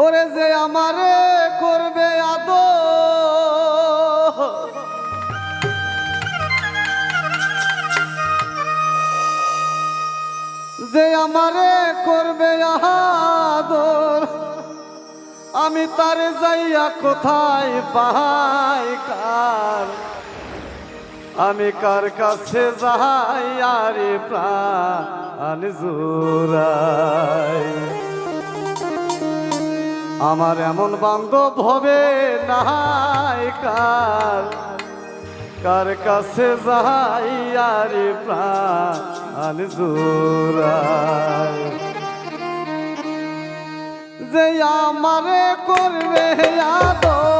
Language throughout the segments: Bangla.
ওরে যে আমারে করবে আদ যে আমারে করবে আদর, আমি তারে যাইয়া কোথায় পাই কার? আমি কার কাছে যাই আরে প্রাণ জুড়াই? আমার এমন বান্ধব হবে নাই কার? কার কাছে যাই আর প্রাণ যে আমারে করবে আদর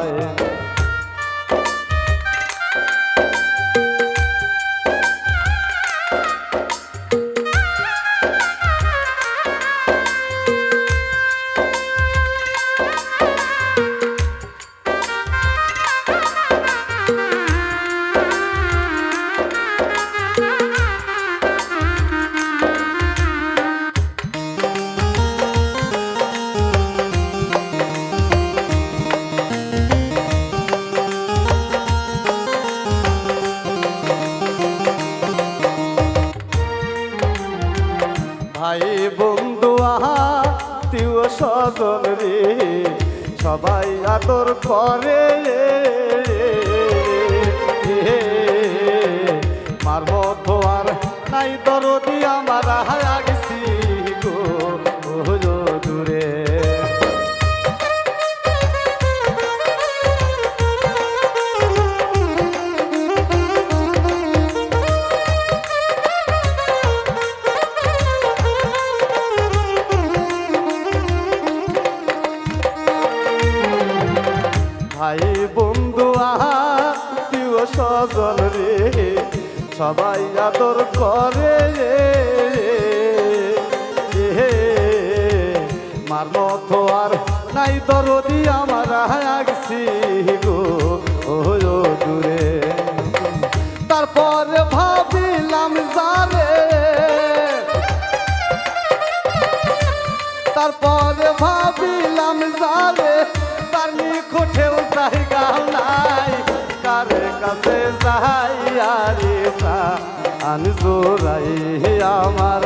সবাই পরে মারব আর নাই দরদি আমার বন্ধু, আহা, প্রিয় সজন রে, সবাই আদর করে মার মতো আর নাই দরদি আমার আগছি গো কাছে যাই প্রাণ জোড়াই আমার।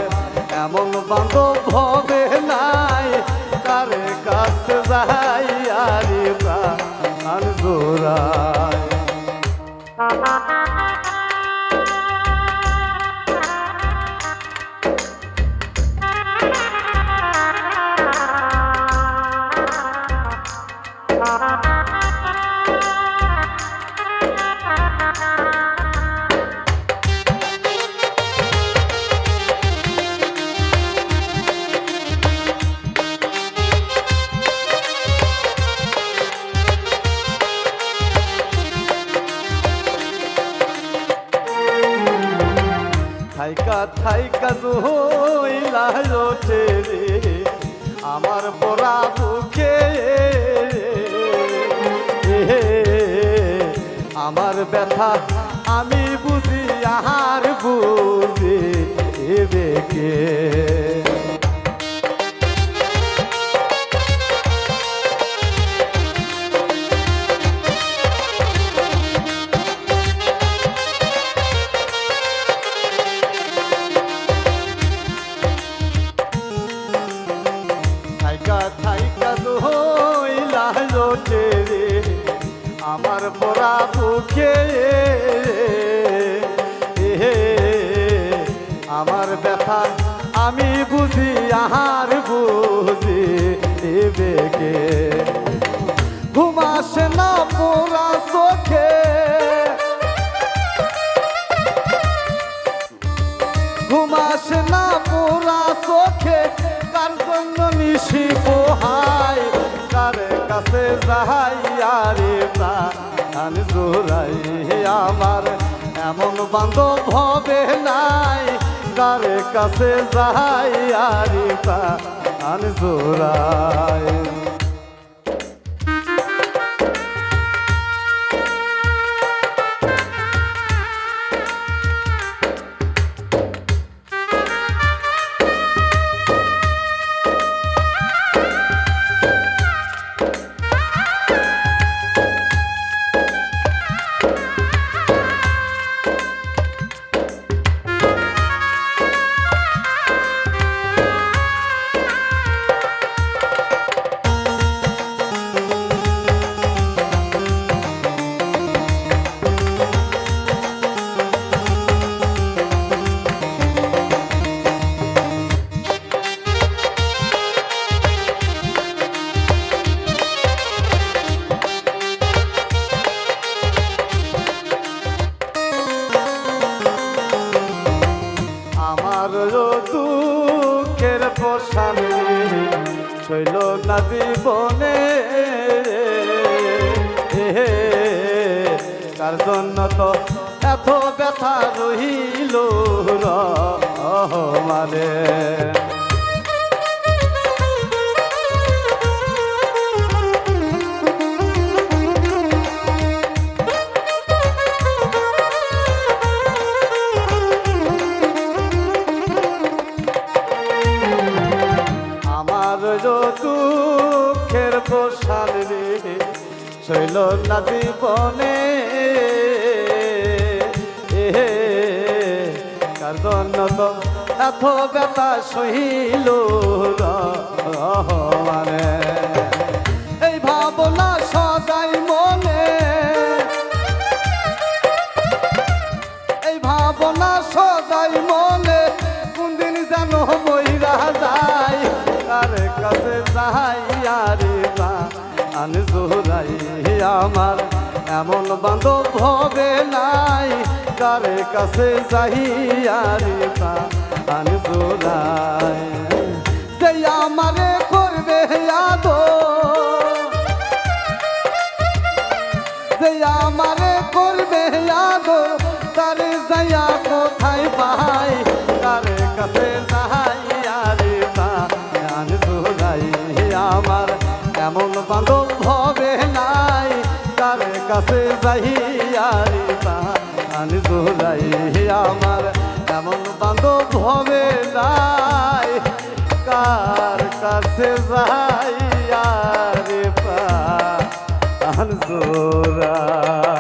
এমন বান্ধব হবে নাই, কারে কাছে যাই, আরে আমি জোড়াই। থাইকা কাজু ওঠে রে? আমার বড়া বুকে আমার ব্যথা আমি বুঝি আহার বুঝি বেকে পোহায় কারে কাছে যাইয়া আরে প্রাণ জোড়াই আমার। এমন বান্ধব হবে নাই, কার কাছে যাইয়া আরে প্রাণ জোড়াই। শৈল না জীবনে। তার জন্য তো এত ব্যথা রহিল মানে শৈল না জীবনে। কার এত ব্যথা সহিল এই ভাবনা সদাই মনে। এই ভাবনা সদাই মনে, কোনদিন যেন মইরা যায়। কার কাছে যাইয়া রে আন জোহরাই আমার, এমন বান্ধব হবে নাই, কার কাছে যাই আর আন জোহরাই সেই আমারে এমন বান্ধব হবে নাই কার কাছে যাই আর পা জোড়া